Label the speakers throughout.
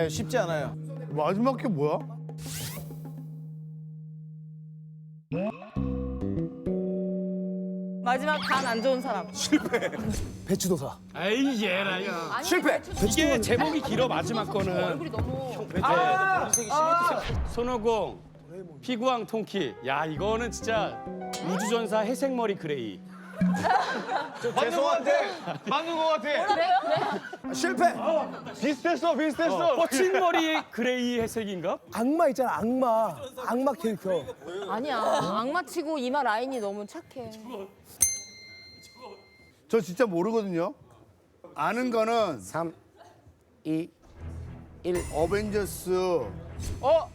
Speaker 1: 네, 쉽지 않아요.
Speaker 2: 마지막 게 뭐야?
Speaker 3: 마지막 간 안 좋은 사람.
Speaker 1: 배추도사.
Speaker 4: 아이 얘라 야.
Speaker 1: 실패.
Speaker 4: 이게 제목이 길어 마지막 거는.
Speaker 3: 얼굴이 너무.
Speaker 4: 손오공, 피구왕 통키. 야 이거는 진짜 우주전사 회색머리 그레이.
Speaker 2: 죄송한데 맞는 거 같아.
Speaker 1: 실패.
Speaker 2: 비슷했어 비슷했어.
Speaker 4: 뻗친 머리 그레이 회색인가?
Speaker 1: 악마 있잖아, 악마. 악마 캐릭터.
Speaker 3: 아니야. 악마치고 이마 라인이 너무 착해.
Speaker 2: 저 진짜 모르거든요. 아는 거는
Speaker 1: 3, 2,
Speaker 2: 어벤져스
Speaker 1: 어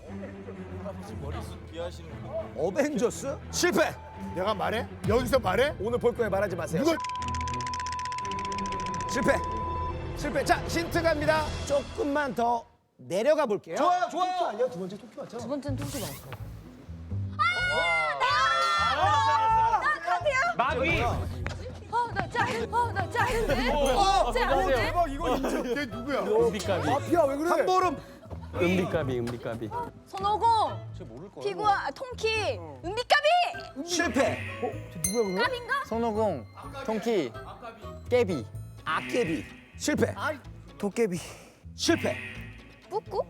Speaker 1: 벤져스? 실패.
Speaker 2: 내가 말해? 여기서 말해?
Speaker 1: 오늘 볼 거에 말하지 마세요.
Speaker 2: 누가
Speaker 1: 실패. 실패. 자, 힌트 갑니다. 조금만 더 내려가 볼게요. 좋아요, 좋아요. 아니야, 두 번째 토끼 맞잖아.
Speaker 3: 두 번째는 통키 나왔어.
Speaker 4: 마귀.
Speaker 3: 어, 나 짜, 어, 나 짜는데. 어, 짜는데.
Speaker 2: 대박 이거 인정. 걔 누구야?
Speaker 4: 은비까비.
Speaker 1: 마피아 왜 그래? 한 보름.
Speaker 4: 은비까비 은비까비.
Speaker 3: 손오공. 피구와 아, 통키. 은비까비.
Speaker 1: 실패. 어, 저 누구야 그러면?
Speaker 3: 까비인가?
Speaker 1: 손오공, 통키, 깨비, 아깨비. 실패. 도깨비. 실패.
Speaker 3: 뿌꾸?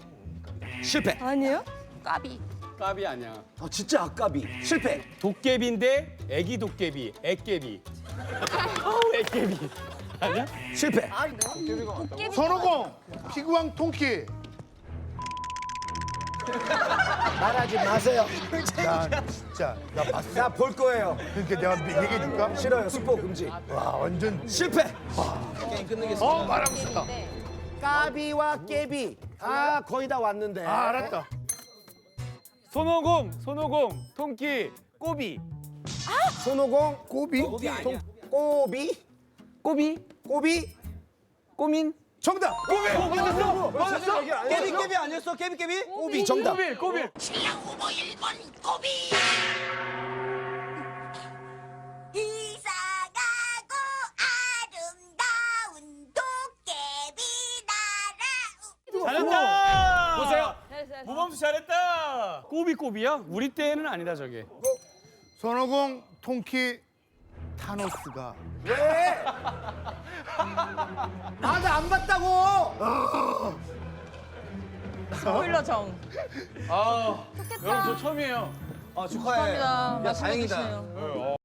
Speaker 1: 실패.
Speaker 3: 아니에요? 까비.
Speaker 4: 까비 아니야.
Speaker 1: 아 진짜 아까비. 실패.
Speaker 4: 도깨비인데 애기 도깨비, 애깨비. 어우 애깨비. 아니야?
Speaker 1: 실패.
Speaker 2: 손오공 피구왕 통키.
Speaker 1: 말하지 마세요.
Speaker 2: 나 진짜 나 봤어.
Speaker 1: 나 볼 거예요.
Speaker 2: 그러니까 내가 얘기해 줄까?
Speaker 1: 싫어요. 스포 금지.
Speaker 2: 와 완전
Speaker 1: 실패.
Speaker 2: 어 말하고 싶다.
Speaker 1: 까비와 깨비. 아 거의 다 왔는데.
Speaker 2: 아 알았다.
Speaker 4: 손오공, 손오공, 통키, 꼬비.
Speaker 1: 손오공,
Speaker 2: 꼬비?
Speaker 1: 통, 꼬비,
Speaker 4: 꼬비?
Speaker 1: 꼬비.
Speaker 4: 꼬민?
Speaker 1: 정답. 꼬비. 맞았어. 맞았어. 깨비 깨비 아니었어? 깨비 깨비? 꼬비 정답.
Speaker 4: 꼬비, 꼬비.
Speaker 5: 이사 가고 아름다운 도깨비 나라
Speaker 4: 잘했다.
Speaker 1: 보세요.
Speaker 4: 모범수 잘했다. 꼬비 꼬비야? 우리 때는 아니다 저게.
Speaker 2: 손오공 통키 타노스가
Speaker 1: 왜? 아나 안 봤다고.
Speaker 3: 스포일러 정.
Speaker 4: 아, 여러분 저 처음이에요.
Speaker 1: 아 축하해.
Speaker 3: 감사합니다. 야, 다행이다.